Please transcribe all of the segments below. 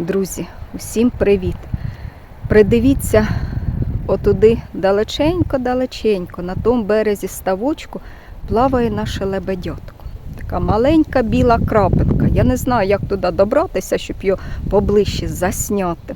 Друзі, усім привіт! Придивіться отуди далеченько-далеченько, на тому березі ставочку плаває наше лебедятко. Така маленька біла крапинка. Я не знаю, як туди добратися, щоб його поближче засняти.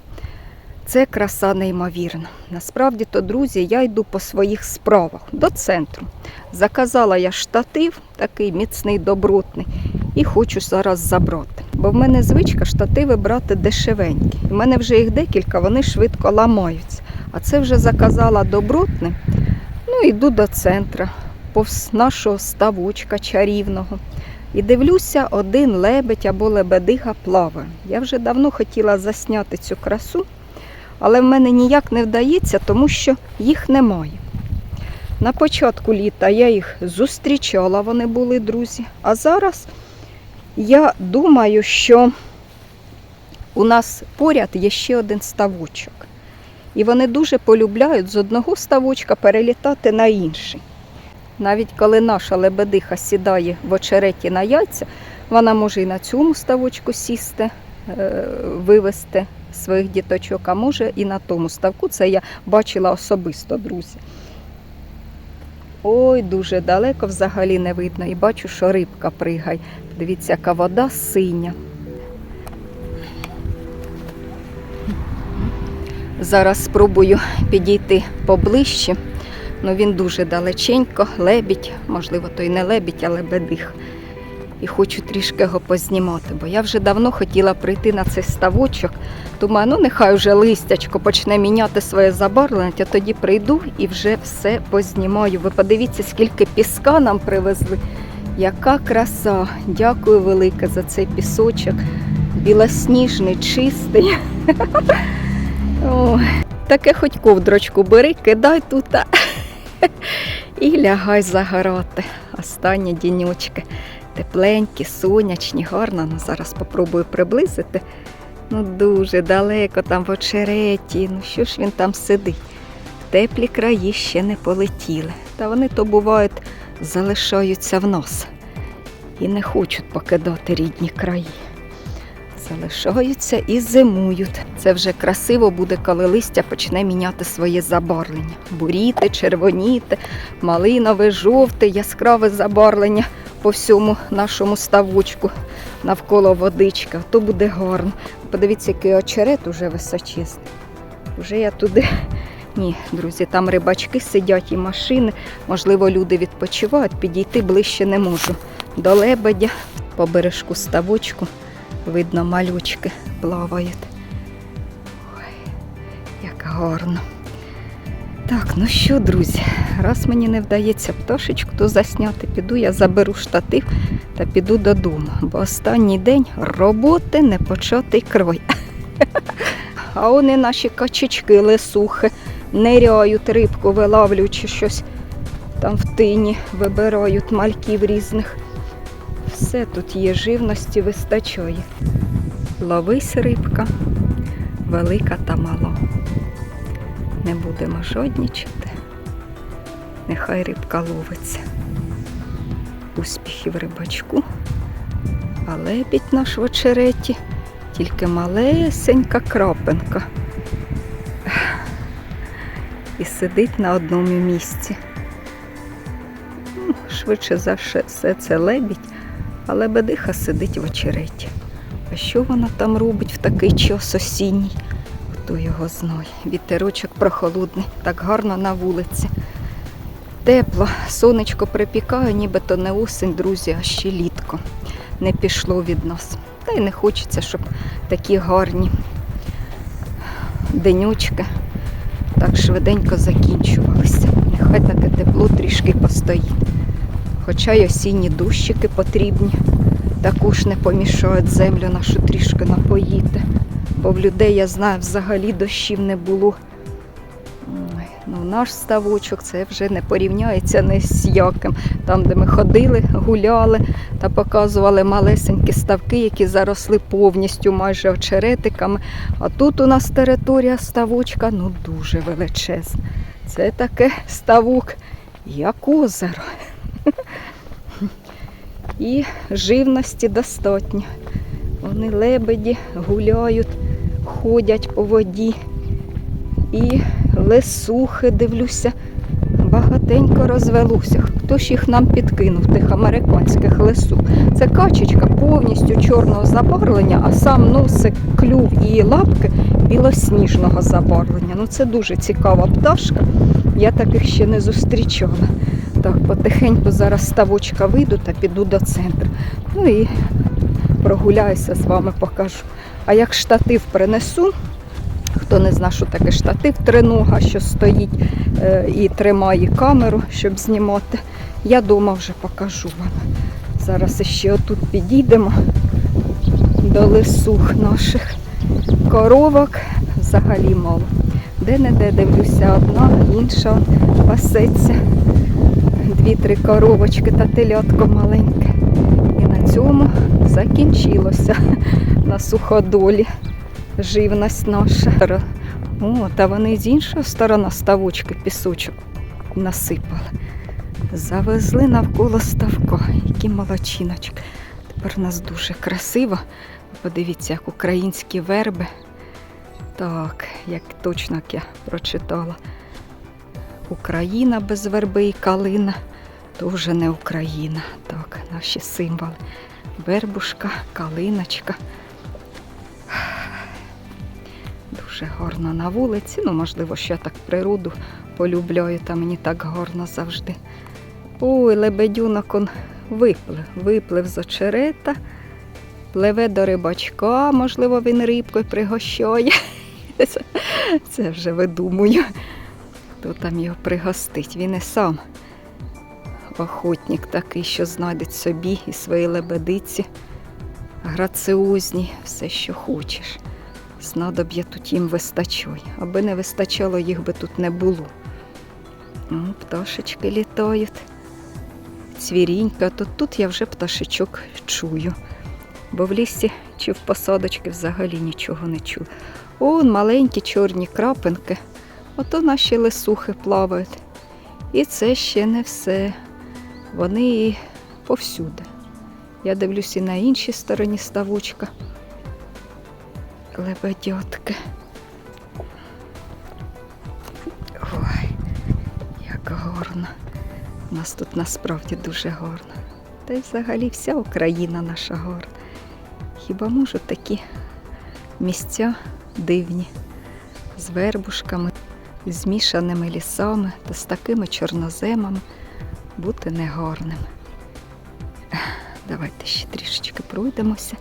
Це краса неймовірна. Насправді то, друзі, я йду по своїх справах до центру. Заказала я штатив, такий міцний, добротний, і хочу зараз забрати. Бо в мене звичка штативи брати дешевенькі. У мене вже їх декілька, вони швидко ламаються. А це вже заказала добротне. Ну, йду до центра, повз нашого ставочка чарівного. І дивлюся, один лебедь або лебедига плаває. Я вже давно хотіла засняти цю красу, але в мене ніяк не вдається, тому що їх немає. На початку літа я їх зустрічала, вони були друзі. А зараз я думаю, що у нас поряд є ще один ставочок. І вони дуже полюбляють з одного ставочка перелітати на інший. Навіть коли наша лебедиха сідає в очереті на яйця, вона може і на цьому ставочку сісти, е, вивести своїх діточок, а може і на тому ставку. Це я бачила особисто, друзі. Ой, дуже далеко взагалі не видно. І бачу, що рибка пригає. Дивіться, яка вода синя. Зараз спробую підійти поближче. Ну він дуже далеченько, лебідь, можливо, то й не лебідь, а лебедих. І хочу трішки його познімати, бо я вже давно хотіла прийти на цей ставочок. Думаю, ну нехай вже листячко почне міняти своє забарвлення, а тоді прийду і вже все познімаю. Ви подивіться, скільки піска нам привезли. Яка краса! Дякую велике за цей пісочок. Білосніжний, чистий. Таке хоч ковдрочку бери, кидай тут і лягай загорати. Останні дінючки. Тепленькі, сонячні, гарно. Ну, зараз спробую приблизити. Ну, дуже далеко там в очереті. Ну що ж він там сидить? Теплі краї ще не полетіли. Та вони то бувають залишаються в нос і не хочуть покидати рідні краї. Залишаються і зимують. Це вже красиво буде, коли листя почне міняти своє забарвлення. Буріти, червоніти, малинове, жовте, яскраве забарвлення по всьому нашому ставочку навколо водичка. То буде гарно. Подивіться, який очерет уже височезний. Уже я туди. Ні, друзі, там рибачки сидять і машини. Можливо, люди відпочивають, підійти ближче не можу. До лебедя по бережку ставочку. Видно, малючки плавають. Ой, як гарно. Так, ну що, друзі, раз мені не вдається пташечку то засняти, піду я заберу штатив та піду додому, бо останній день роботи не початий крой. А вони наші качечки лисухи ниряють рибку, вилавлюючи щось там в тині, вибирають мальків різних. Все тут є живності, вистачає. Ловись рибка, велика та мала. Не будемо жоднічати. Нехай рибка ловиться. Успіхів рибачку. А лебідь наш в очереті, тільки малесенька крапинка. І сидить на одному місці. Ну, Швидше за все це лебідь, а лебедиха сидить в очереті. А що вона там робить в такий час осінній? Хто його знає. Вітерочок прохолодний, так гарно на вулиці. Тепло, сонечко припікає, нібито не осінь, друзі, а ще літко. Не пішло від нас. Та й не хочеться, щоб такі гарні денючки так швиденько закінчувалися. Нехай таке тепло трішки постоїть. Хоча й осінні дощики потрібні, також не помішають землю нашу трішки напоїти. Бо в людей, я знаю, взагалі дощів не було. Ну, наш ставочок це вже не порівняється не з яким. Там, де ми ходили, гуляли та показували малесенькі ставки, які заросли повністю майже очеретиками. А тут у нас територія ставочка ну дуже величезна. Це таке ставок, як озеро. І живності достатньо. Вони лебеді гуляють ходять по воді. І лисухи, дивлюся, багатенько розвелося. Хто ж їх нам підкинув, тих американських лисух? Це качечка повністю чорного забарвлення, а сам носик, клюв і лапки білосніжного забарвлення. Ну це дуже цікава пташка. Я таких ще не зустрічала. Так, потихеньку зараз ставочка вийду та піду до центру. Ну і прогуляюся з вами, покажу. А як штатив принесу, хто не знає, що таке штатив, тринога, що стоїть е, і тримає камеру, щоб знімати, я дома вже покажу вам. Зараз ще отут підійдемо до лисух наших коровок. Взагалі мало. Де-не-де дивлюся, одна, інша пасеться. Дві-три коровочки та телятко маленьке. І на цьому закінчилося на суходолі живність наша. О, та вони з іншої сторони ставочки пісочок насипали. Завезли навколо ставка. Які молочиночки. Тепер у нас дуже красиво. Подивіться, як українські верби. Так, як точно як я прочитала. Україна без верби і калина, вже не Україна. Так, наші символи. Вербушка, калиночка. Дуже гарно на вулиці. Ну, можливо, що я так природу полюбляю, та мені так гарно завжди. Ой, лебедюнок он виплив, виплив з очерета, пливе до рибачка, можливо, він рибкою пригощає. Це вже видумую. Хто там його пригостить? Він і сам охотник такий, що знайде собі і свої лебедиці, граціозні, все, що хочеш. Снадоб'я тут їм вистачає. Аби не вистачало, їх би тут не було. О, пташечки літають. Цвірінька, то тут я вже пташечок чую. Бо в лісі чи в посадочки взагалі нічого не чую. Он маленькі чорні крапинки. Ото наші лисухи плавають. І це ще не все. Вони повсюди. Я дивлюсь і на іншій стороні ставочка. Лебедятки. Ой, як гарно. У нас тут насправді дуже гарно. Та й взагалі вся Україна наша гарна. Хіба можуть такі місця дивні, з вербушками, з мішаними лісами та з такими чорноземами бути негарним. Давайте ще трішечки пройдемося.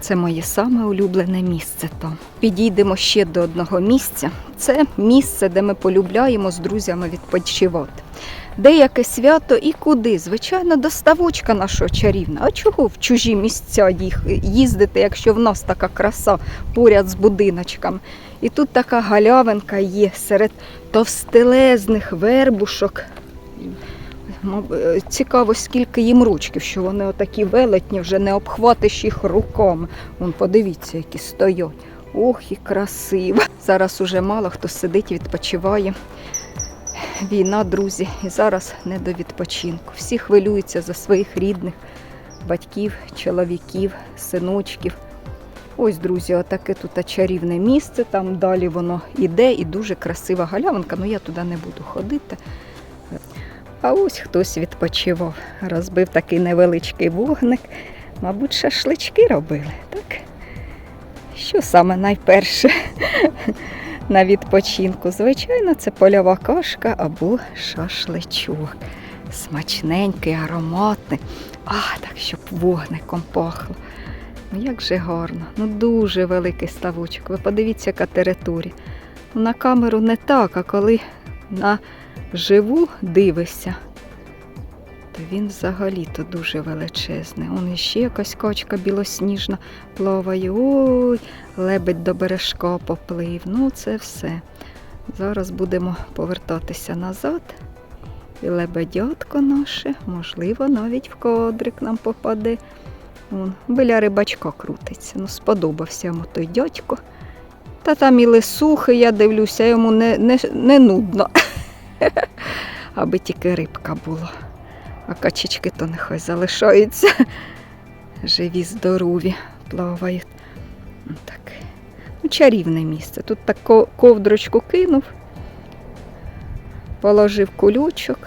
Це моє саме улюблене місце там. Підійдемо ще до одного місця. Це місце, де ми полюбляємо з друзями відпочивати. Деяке свято і куди? Звичайно, до ставочка нашого чарівна. А чого в чужі місця їздити, якщо в нас така краса поряд з будиночками? І тут така галявинка є серед товстелезних вербушок. Маб- е, Цікаво, скільки їм рочків, що вони отакі велетні, вже не обхватиш їх руками. Вон, подивіться, які стоять. Ох, і красиво. Зараз уже мало хто сидить, відпочиває. Війна, друзі, і зараз не до відпочинку. Всі хвилюються за своїх рідних, батьків, чоловіків, синочків. Ось, друзі, отаке тут чарівне місце. Там далі воно іде і дуже красива галявинка. Ну я туди не буду ходити. А ось хтось відпочивав, розбив такий невеличкий вогник. Мабуть, шашлички робили, так? Що саме найперше на відпочинку? Звичайно, це польова кашка або шашличок. Смачненький, ароматний. А, так, щоб вогником пахло. Ну як же гарно, ну дуже великий ставочок. Ви подивіться, яка територія. Ну, На камеру не так, а коли на живу дивишся, то він взагалі-то дуже величезний. Он іще якась качка білосніжна плаває. Ой, лебедь до бережка поплив. Ну, це все. Зараз будемо повертатися назад. І лебедятко наше, можливо, навіть в кадрик нам попаде. Вон, біля рибачка крутиться. Ну, сподобався йому той дядько. Та там і лисухи, я дивлюся, йому не, не, не нудно. Аби тільки рибка була. А качечки то нехай залишаються. Живі, здорові, плавають. Ну, Так. Ну, чарівне місце. Тут так ковдрочку кинув, положив кулючок,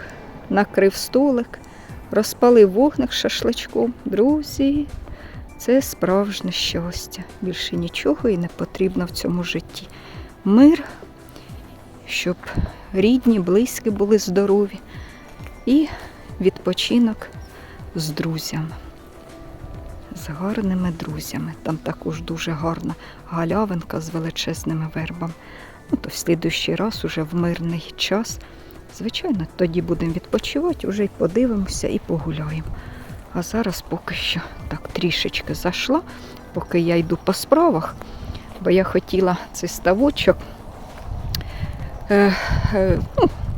накрив столик, розпалив вогник шашличком. Друзі, це справжнє щастя. Більше нічого і не потрібно в цьому житті. Мир, щоб рідні, близькі були здорові і відпочинок з друзями. З гарними друзями. Там також дуже гарна галявинка з величезними вербами. Ну, то в слідущий раз, уже в мирний час. Звичайно, тоді будемо відпочивати, вже й подивимося і погуляємо. А зараз поки що так трішечки зайшла, поки я йду по справах, бо я хотіла цей ставочок. Е, е,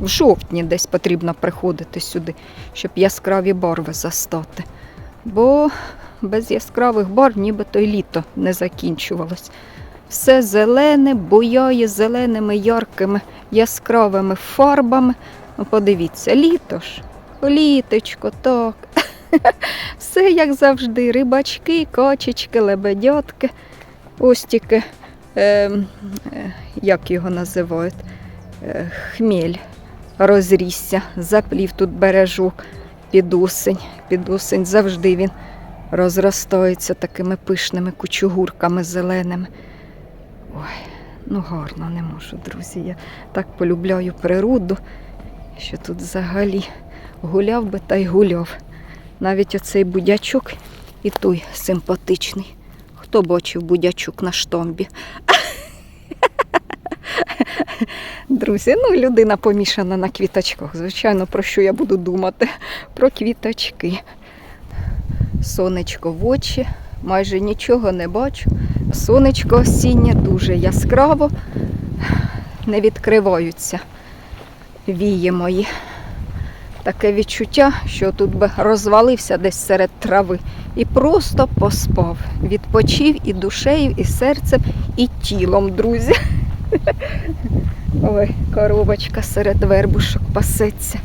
в жовтні десь потрібно приходити сюди, щоб яскраві барви застати. Бо без яскравих барв нібито й літо не закінчувалось. Все зелене, буяє зеленими яркими яскравими фарбами. Ну, подивіться, літо ж, літочко, так. Все як завжди. Рибачки, качечки, лебедятки. Ось тільки, е, е, як його називають, е, хмель розрісся, заплів тут бережок під осень. Під осень завжди він розростається такими пишними кучугурками зеленими. Ой, ну гарно не можу, друзі. Я так полюбляю природу, що тут взагалі гуляв би та й гуляв. Навіть оцей будячок і той симпатичний. Хто бачив будячок на штомбі? Друзі, ну людина помішана на квіточках. Звичайно, про що я буду думати? Про квіточки. Сонечко в очі, майже нічого не бачу. Сонечко осіннє дуже яскраво, не відкриваються вії мої. Таке відчуття, що тут би розвалився десь серед трави і просто поспав. Відпочив і душею, і серцем, і тілом, друзі. Ой, коробочка серед вербушок пасеться.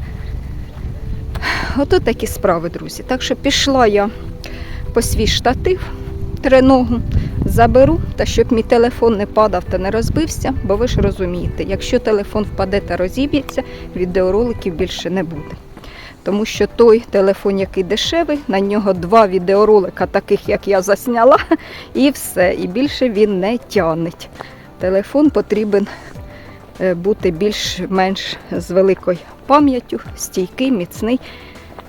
Ото такі справи, друзі. Так що пішла я по свій штатив треногу, заберу, та щоб мій телефон не падав та не розбився, бо ви ж розумієте, якщо телефон впаде та розіб'ється, відеороликів більше не буде. Тому що той телефон, який дешевий, на нього два відеоролика, таких як я засняла, і все. І більше він не тягнеть. Телефон потрібен бути більш-менш з великою пам'яттю, стійкий, міцний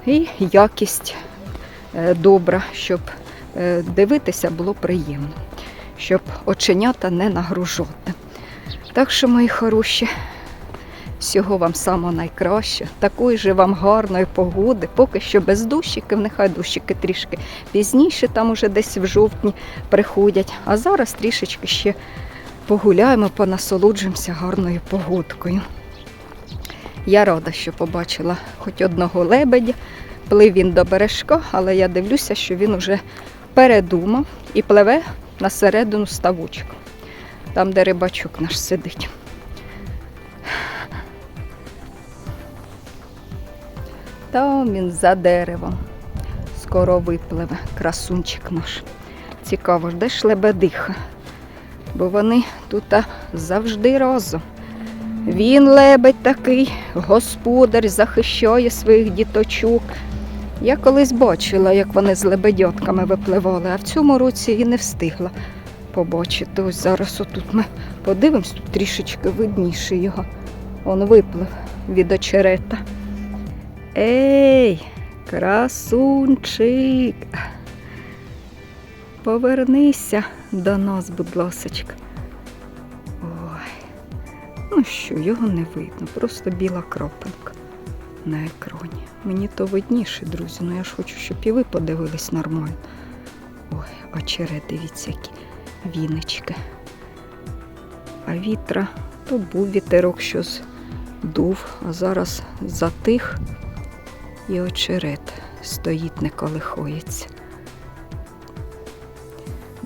і якість е, добра, щоб е, дивитися було приємно, щоб оченята не нагружати. Так що, мої хороші, всього вам самого найкраще, такої же вам гарної погоди, поки що без дощиків, нехай дощики трішки пізніше, там уже десь в жовтні приходять. А зараз трішечки ще погуляємо, понасолоджуємося гарною погодкою. Я рада, що побачила хоч одного лебедя. Плив він до бережка, але я дивлюся, що він уже передумав і пливе на середину ставочку, там, де рибачок наш сидить. Там він за деревом. Скоро випливе красунчик наш. Цікаво, де ж лебедиха? Бо вони тут завжди разом. Він лебедь такий, господар, захищає своїх діточок. Я колись бачила, як вони з лебедятками випливали, а в цьому році і не встигла побачити. Ось зараз отут ми подивимось, тут трішечки видніше його. Он виплив від очерета. Ей, красунчик. Повернися до нас, будь ласочка. Ой. Ну що, його не видно, просто біла крапинка на екрані. Мені то видніше, друзі, ну я ж хочу, щоб і ви подивились нормально. Ой, очерет, дивіться, які віночки. А вітра, то був вітерок, що дув, а зараз затих і очерет стоїть, не колихається.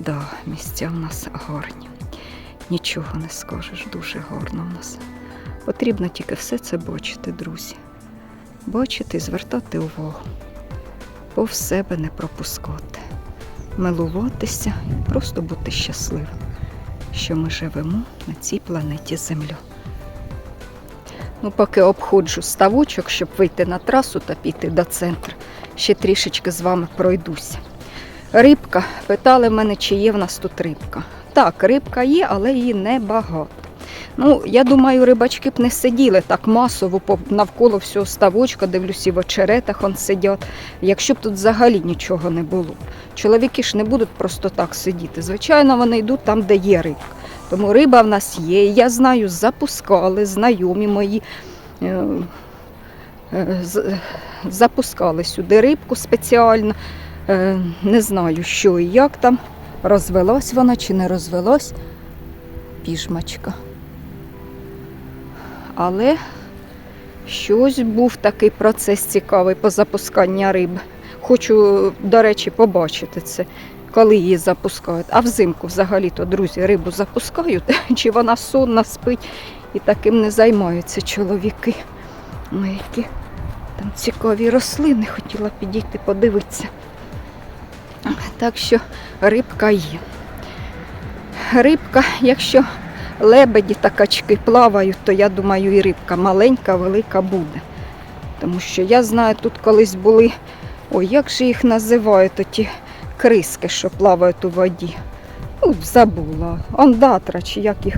Да, місця в нас гарні. Нічого не скажеш, дуже гарно в нас. Потрібно тільки все це бачити, друзі. Бачити звертати увагу. Повз себе не пропускати. Милуватися і просто бути щасливим. що ми живемо на цій планеті Земля. Ну, поки обходжу ставочок, щоб вийти на трасу та піти до центру, ще трішечки з вами пройдуся. Рибка. Питали мене, чи є в нас тут рибка. Так, рибка є, але її небагато. Ну, я думаю, рибачки б не сиділи так масово навколо всього ставочка, дивлюсь, і в очеретах он сидять, якщо б тут взагалі нічого не було. Чоловіки ж не будуть просто так сидіти. Звичайно, вони йдуть там, де є рибка. Тому риба в нас є. Я знаю, запускали знайомі мої. е, е, Запускали сюди рибку спеціально. Е, Не знаю, що і як там. Розвелась вона чи не розвелась. Піжмачка. Але щось був такий процес цікавий по запусканню риби. Хочу, до речі, побачити це, коли її запускають. А взимку взагалі-то, друзі, рибу запускають, чи вона сонна спить і таким не займаються чоловіки. Ой, які там цікаві рослини, хотіла підійти подивитися. Так що рибка є. Рибка, якщо лебеді та качки плавають, то я думаю, і рибка маленька, велика буде. Тому що я знаю, тут колись були, ой, як же їх називають, ті криски, що плавають у воді. Ну, забула. Ондатра чи як їх.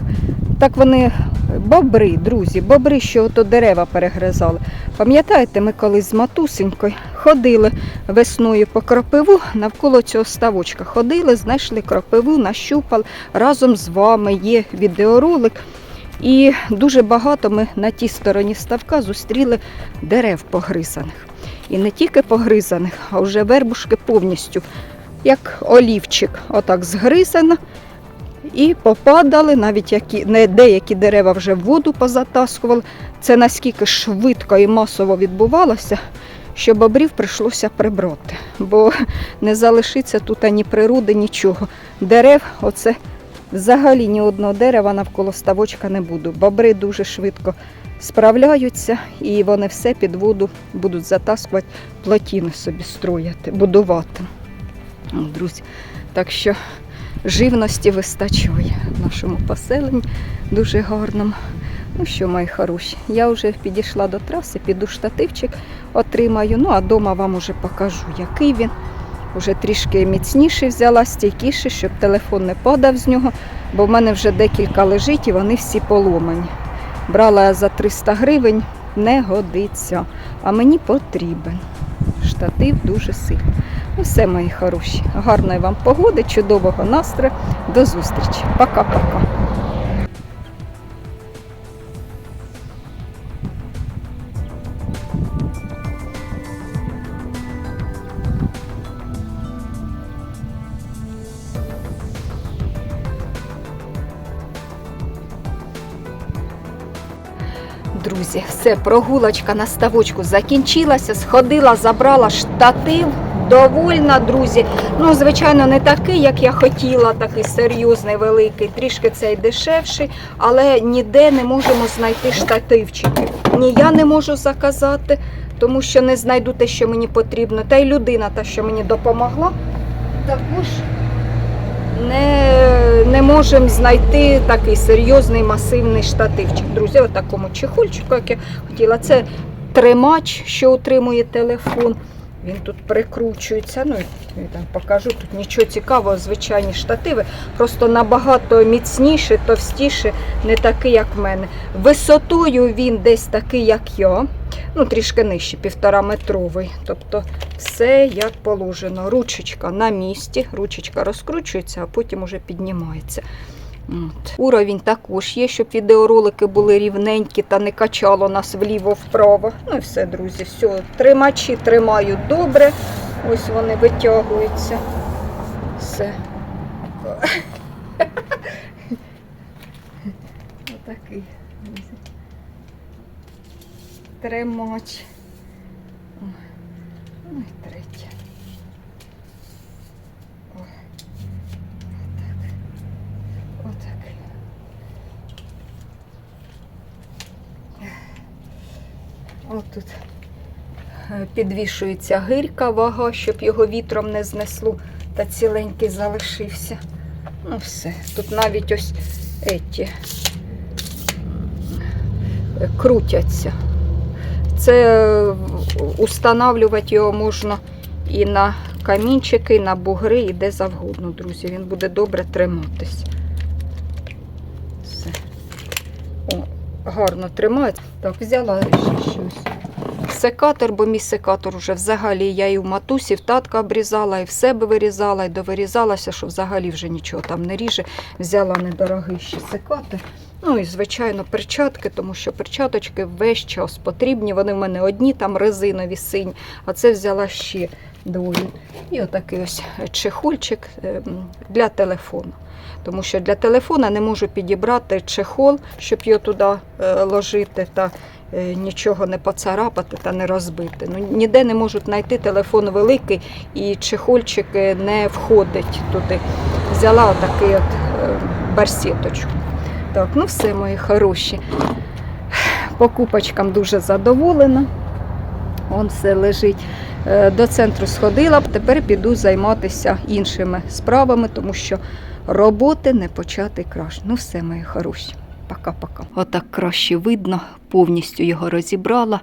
Так вони бобри, друзі, бобри, що ото дерева перегризали. Пам'ятаєте, ми колись з матусенькою ходили весною по кропиву, навколо цього ставочка ходили, знайшли кропиву, нащупали. Разом з вами є відеоролик. І дуже багато ми на тій стороні ставка зустріли дерев погризаних. І не тільки погризаних, а вже вербушки повністю, як олівчик, отак згризано. І попадали, навіть які, не деякі дерева вже в воду позатаскували. Це наскільки швидко і масово відбувалося, що бобрів прийшлося прибрати, бо не залишиться тут ані природи, нічого. Дерев, оце взагалі ні одного дерева навколо ставочка не буде. Бобри дуже швидко справляються і вони все під воду будуть затаскувати, плотіни собі строїти, будувати. Друзі, так що живності вистачає в нашому поселенні, дуже гарному. Ну що, мої хороші, я вже підійшла до траси, піду штативчик отримаю. Ну а вдома вам уже покажу, який він. Уже трішки міцніший взяла, стійкіший, щоб телефон не падав з нього, бо в мене вже декілька лежить і вони всі поломані. Брала я за 300 гривень, не годиться, а мені потрібен. Штатив дуже сильний. Ну, Все, мої хороші. Гарної вам погоди, чудового настрою. До зустрічі. Пока-пока. Друзі, все, прогулочка на ставочку закінчилася. Сходила, забрала штатив. Довольна, друзі. Ну, звичайно, не такий, як я хотіла, такий серйозний, великий, трішки цей дешевший, але ніде не можемо знайти штативчики. Ні я не можу заказати, тому що не знайду те, що мені потрібно. Та й людина, та, що мені допомогла, також не, не можемо знайти такий серйозний масивний штативчик. Друзі, такому чехольчику, як я хотіла. Це тримач, що утримує телефон. Він тут прикручується. Ну, я там покажу. Тут нічого цікавого, звичайні штативи. Просто набагато міцніше, товстіше, не такий, як в мене. Висотою він десь такий, як я. Ну, трішки нижче, півтора метровий. Тобто все як положено. Ручечка на місці, ручечка розкручується, а потім уже піднімається. От. Уровень також є, щоб відеоролики були рівненькі та не качало нас вліво-вправо. Ну і все, друзі. Все, тримачі тримають добре. Ось вони витягуються. Все. Отакий. Тримач. О, Ну і третє. О, Отак. Отак. Тут е, підвішується гирька вага, щоб його вітром не знесло та ціленький залишився. Ну все. Тут навіть ось еті е, крутяться. Це е, устанавлювати його можна і на камінчики, і на бугри, і де завгодно, друзі. Він буде добре триматись. Все. О, гарно тримається. Так, взяла ще щось. Секатор, бо мій секатор вже взагалі я і в матусі, в татка обрізала, і в себе вирізала, і довирізалася, що взагалі вже нічого там не ріже. Взяла недорогий ще секатор. Ну і, звичайно, перчатки, тому що перчаточки весь час потрібні. Вони в мене одні, там резинові сині, а це взяла ще двоє. І отакий ось чехольчик ем, для телефону. Тому що для телефона не можу підібрати чехол, щоб його туди е, ложити та е, нічого не поцарапати та не розбити. Ну, ніде не можуть знайти телефон великий і чехольчик е, не входить туди. Взяла отакий от барсеточку. Так, ну все, мої хороші. Покупочкам дуже задоволена. Он все лежить. До центру сходила, тепер піду займатися іншими справами, тому що роботи не почати краще. Ну все, мої хороші. Пока-пока. Отак краще видно, повністю його розібрала.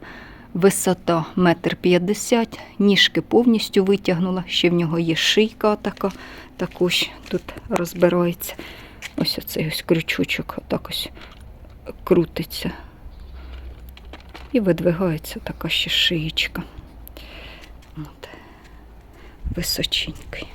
Висота метр п'ятдесят, ніжки повністю витягнула. Ще в нього є шийка така, також тут розбирається. Ось оцей ось крючочок, отак ось крутиться. І видвигається така ще шиєчка. От. Височенький.